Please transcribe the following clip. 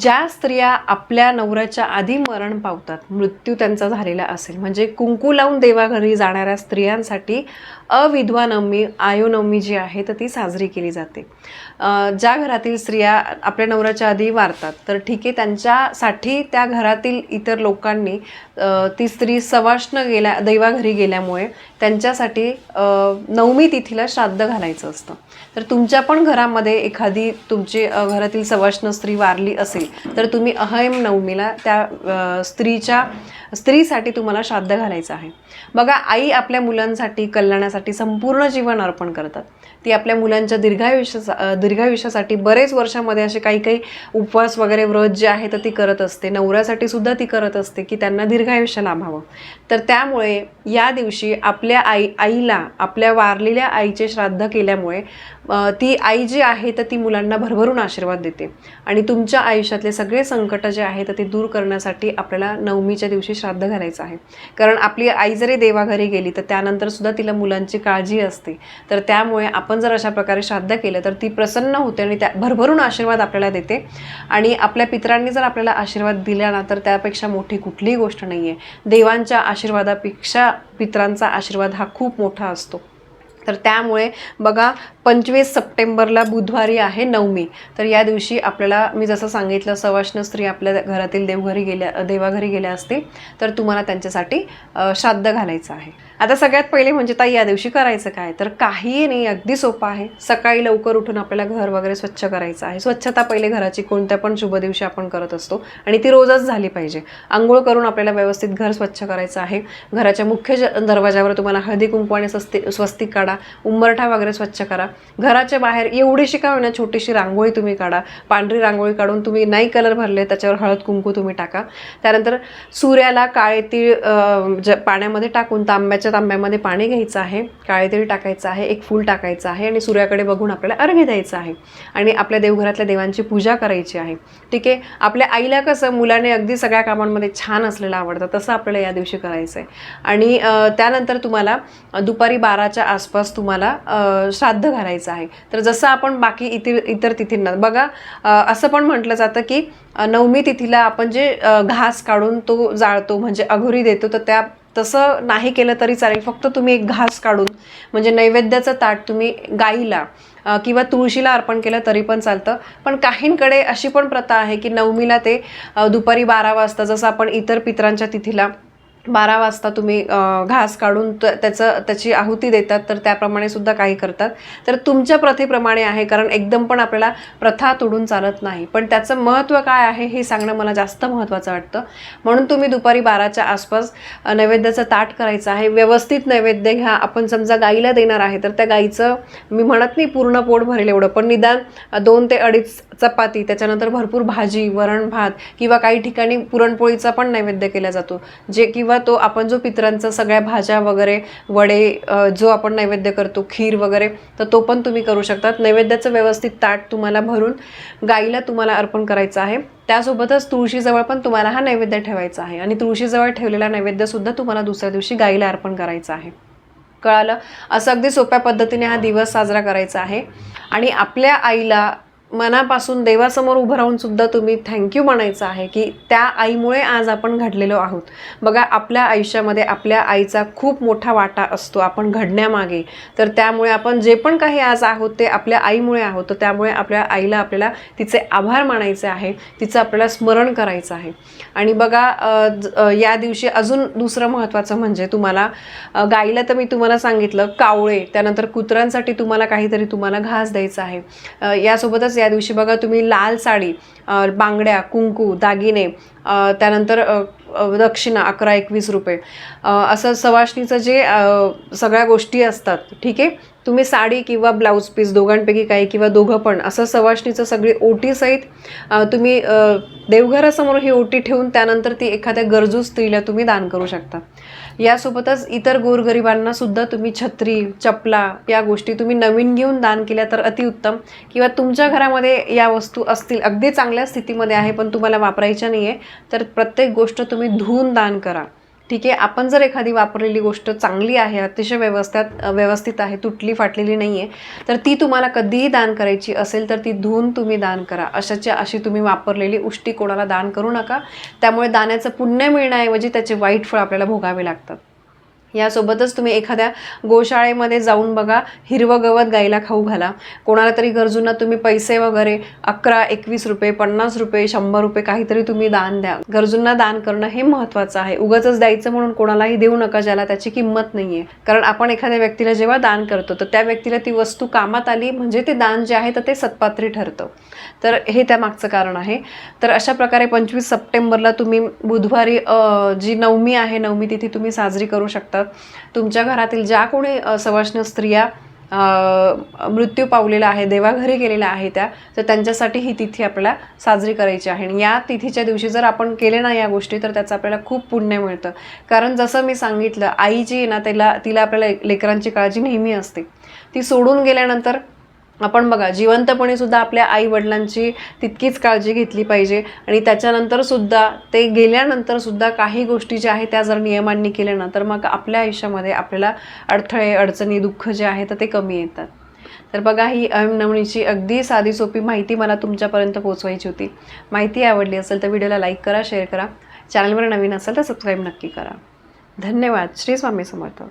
ज्या स्त्रिया आपल्या नवऱ्याच्या आधी मरण पावतात मृत्यू त्यांचा झालेला असेल. म्हणजे कुंकू लावून देवाघरी जाणाऱ्या स्त्रियांसाठी अविधवा नवमी आयोनवमी जी आहे तर ती साजरी केली जाते. ज्या घरातील स्त्रिया आपल्या नवऱ्याच्या आधी वारतात तर ठीक आहे त्यांच्यासाठी त्या घरातील इतर लोकांनी ती स्त्री सवाष्ण गेल्या दैवाघरी गेल्यामुळे त्यांच्यासाठी नवमी तिथीला श्राद्ध घालायचं असतं. तर तुमच्या पण घरामध्ये एखादी तुमची घरातील सवाष्ण स्त्री वारली असेल तर तुम्ही अहम नवमीला त्या स्त्रीच्या स्त्रीसाठी तुम्हाला श्राद्ध घालायचं आहे. बघा आई आपल्या मुलांसाठी कल्याणासाठी संपूर्ण जीवन अर्पण करतात. ती आपल्या मुलांच्या दीर्घायुष्या दीर्घायुष्यासाठी बरेच वर्षामध्ये असे काही काही उपवास वगैरे व्रत जे आहे तर ती करत असते. नवऱ्यासाठी सुद्धा ती करत असते की त्यांना दीर्घायुष्य लाभावं. तर त्यामुळे या दिवशी आपल्या आई आईला आपल्या वारलेल्या आईचे श्राद्ध केल्यामुळे ती आई जी आहे तर ती मुलांना भरभरून आशीर्वाद देते. आणि तुमच्या आयुष्यातले सगळे संकट जे आहे तर ते दूर करण्यासाठी आपल्याला नवमीच्या दिवशी श्राद्ध घालायचं आहे. कारण आपली आई जरी देवाघरी गेली तर त्यानंतर सुद्धा तिला मुलांची काळजी असते. तर त्यामुळे आपण जर अशा प्रकारे श्राद्ध केलं तर ती प्रसन्न होते आणि त्या भरभरून आशीर्वाद आपल्याला देते. आणि आपल्या पितरांनी जर आपल्याला आशीर्वाद दिला ना तर त्यापेक्षा मोठी कुठलीही गोष्ट नाही आहे देवांच्या आशीर्वादापेक्षा पितरांचा आशीर्वाद हा खूप मोठा असतो. तर त्यामुळे बघा पंचवीस सप्टेंबरला बुधवारी आहे नवमी. तर या दिवशी आपल्याला मी जसं सांगितलं सवाष्ण स्त्री आपल्या घरातील देवघरी गेल्या देवाघरी गेल्या असतील तर तुम्हाला त्यांच्यासाठी श्राद्ध घालायचं आहे. आता सगळ्यात पहिले म्हणजे ताई या दिवशी करायचं काय? तर काहीही नाही अगदी सोपं आहे. सकाळी लवकर उठून आपल्याला घर वगैरे स्वच्छ करायचं आहे. स्वच्छता पहिले घराची कोणत्या पण शुभ दिवशी आपण करत असतो. आणि ती रोजच झाली पाहिजे. आंघोळ करून आपल्याला व्यवस्थित घर स्वच्छ करायचं आहे. घराच्या मुख्य ज- दरवाजावर तुम्हाला हळदी कुंकू आणि स्वस्ती स्वस्तिक काढा. उंबरठा वगैरे स्वच्छ करा. घराच्या बाहेर एवढीशी का होईना छोटीशी रांगोळी तुम्ही काढा. पांढरी रांगोळी काढून तुम्ही नाही कलर भरले त्याच्यावर हळद कुंकू तुम्ही टाका. त्यानंतर सूर्याला काळे तीळ ज पाण्यामध्ये टाकून तांब्याच्या तांब्यामध्ये पाणी घ्यायचं आहे काळे तेल टाकायचं आहे एक फूल टाकायचं आहे आणि सूर्याकडे बघून आपल्याला अर्घ्य द्यायचं आहे आणि आपल्या देवघरातल्या देवांची पूजा करायची आहे. ठीक आहे? आपल्या आईला कसं मुलाने अगदी सगळ्या कामांमध्ये छान असलेलं आवडतं तसं आपल्याला या दिवशी करायचं आहे आणि त्यानंतर तुम्हाला दुपारी बाराच्या आसपास तुम्हाला श्राद्ध घालायचं आहे. तर जसं आपण बाकी इतर इतर तिथींना बघा असं पण म्हटलं जातं की नवमी तिथीला आपण जे घास काढून तो जाळतो म्हणजे अघोरी देतो तर त्या तसं नाही केलं तरी चालेल. फक्त तुम्ही एक घास काढून म्हणजे नैवेद्याचं ताट तुम्ही गाईला किंवा तुळशीला अर्पण केलं तरी पण चालतं. पण काहींकडे अशी पण प्रथा आहे की नवमीला ते दुपारी बारा वाजता जसं आपण इतर पितरांच्या तिथीला बारा वाजता तुम्ही घास काढून त- त्याचं त्याची आहुती देतात तर त्याप्रमाणे सुद्धा काही करतात. तर तुमच्या प्रथेप्रमाणे आहे कारण एकदम पण आपल्याला प्रथा तोडून चालत नाही. पण त्याचं महत्त्व काय आहे हे सांगणं मला जास्त महत्त्वाचं वाटतं. म्हणून तुम्ही दुपारी बाराच्या आसपास नैवेद्याचं ताट करायचं आहे. व्यवस्थित नैवेद्य घ्या. आपण समजा गाईला देणार आहे तर त्या गाईचं मी म्हणत नाही पूर्ण पोट भरेल एवढं पण निदान दोन ते अडीच चपाती त्याच्यानंतर भरपूर भाजी वरण भात किंवा काही ठिकाणी पुरणपोळीचा पण नैवेद्य केला जातो. जे किंवा तो आपण जो पितरांचा सगळ्या भाज्या वगैरे वडे जो आपण नैवेद्य करतो खीर वगैरे तर तो पण तुम्ही करू शकतात. नैवेद्याचं व्यवस्थित ताट तुम्हाला भरून गाईला तुम्हाला अर्पण करायचं आहे. त्यासोबतच तुळशीजवळ पण तुम्हाला हा नैवेद्य ठेवायचा आहे आणि तुळशीजवळ ठेवलेला नैवेद्यसुद्धा तुम्हाला दुसऱ्या दिवशी गाईला अर्पण करायचं आहे. कळालं? असं अगदी सोप्या पद्धतीने हा दिवस साजरा करायचा आहे. आणि आपल्या आईला मनापासून देवासमोर उभं राहून सुद्धा तुम्ही थँक्यू म्हणायचं आहे की त्या आईमुळे आज आपण घडलेलो आहोत. बघा आपल्या आयुष्यामध्ये आपल्या आईचा खूप मोठा वाटा असतो. आपण घडण्यामागे. तर त्यामुळे आपण जे पण काही आज आहोत ते आपल्या आईमुळे आहोत. तर त्यामुळे आपल्या आईला आपल्याला तिचे आभार मानायचे आहे. तिचं आपल्याला स्मरण करायचं आहे. आणि बघा ज- या दिवशी अजून दुसरं महत्त्वाचं म्हणजे तुम्हाला गाईला तर मी तुम्हाला सांगितलं कावळे त्यानंतर कुत्र्यांसाठी तुम्हाला काहीतरी तुम्हाला घास द्यायचा आहे. यासोबतच यासोबतच या दिवशी बघा तुम्ही लाल साडी बांगड्या कुंकू दागिने त्यानंतर दक्षिणा अकरा एकवीस रुपये. असं सवाष्णीचं जे सगळ्या गोष्टी असतात ठीक आहे? तुम्ही साडी किंवा ब्लाऊज पीस दोघांपैकी काही किंवा दोघं पण असं सवाशणीचं सगळी ओटीसहित तुम्ही देवघरासमोर ही ओटी ठेवून त्यानंतर ती एखाद्या गरजू स्त्रीला तुम्ही दान करू शकता. यासोबतच इतर गोरगरिबांना सुद्धा तुम्ही छत्री चपला या गोष्टी तुम्ही नवीन घेऊन दान केल्या तर अतिउत्तम. किंवा तुमच्या घरामध्ये या वस्तू असतील अगदी चांगल्या स्थितीमध्ये आहे पण तुम्हाला वापरायच्या नाही आहे तर प्रत्येक गोष्ट तुम्ही धुवून दान करा. ठीक आहे आपण जर एखादी वापरलेली गोष्ट चांगली आहे अतिशय व्यवस्थित व्यवस्थित आहे तुटली फाटलेली नाही आहे तर ती तुम्हाला कधीही दान करायची असेल तर ती धुवून तुम्ही दान करा. अशाच्या अशी तुम्ही वापरलेली उष्टी कोणाला दान करू नका. त्यामुळे दाण्याचं पुण्य मिळण्याऐवजी त्याचे वाईट फळ आपल्याला भोगावे लागतात. यासोबतच तुम्ही एखाद्या गोशाळेमध्ये जाऊन बघा हिरवं गवत गाईला खाऊ घाला. कोणाला तरी गरजूंना तुम्ही पैसे वगैरे अकरा एकवीस रुपये पन्नास रुपये शंभर रुपये काहीतरी तुम्ही दान द्या. गरजूंना दान करणं हे महत्त्वाचं आहे. उगाचच द्यायचं म्हणून कोणालाही देऊ नका ज्याला त्याची किंमत नाही आहे कारण आपण एखाद्या व्यक्तीला जेव्हा दान करतो तर त्या व्यक्तीला ती वस्तू कामात आली म्हणजे ते दान जे आहे तर ते सत्पात्री ठरतं. तर हे त्यामागचं कारण आहे. तर अशा प्रकारे पंचवीस सप्टेंबरला तुम्ही बुधवारी जी नवमी आहे नवमी तिथी तुम्ही साजरी करू शकता. तुमच्या घरातील ज्या कोणी सवाष्ण स्त्रिया मृत्यू पावलेला आहे देवाघरी गेलेल्या आहे त्या तर त्यांच्यासाठी ही तिथी आपल्याला साजरी करायची आहे. आणि या तिथीच्या दिवशी जर आपण केले ना या गोष्टी तर त्याचं आपल्याला खूप पुण्य मिळतं. कारण जसं मी सांगितलं आई जी आहे ना त्याला तिला आपल्याला लेकरांची काळजी नेहमी असते. ती सोडून गेल्यानंतर आपण बघा जिवंतपणे सुद्धा आपल्या आई वडिलांची तितकीच काळजी घेतली पाहिजे आणि त्याच्यानंतर सुद्धा ते गेल्यानंतर सुद्धा काही गोष्टी ज्या आहेत त्या जर नियमांनी केल्या ना तर मग आपल्या आयुष्यामध्ये आपल्याला अडथळे अडचणी दुःख जे आहे तर ते कमी येतात. तर बघा ही नवणीची अगदी साधी सोपी माहिती मला तुमच्यापर्यंत पोहोचवायची होती. माहिती आवडली असेल तर व्हिडिओला लाईक करा शेअर करा. चॅनलवर नवीन असेल तर सबस्क्राईब नक्की करा. धन्यवाद. श्री स्वामी समर्थ.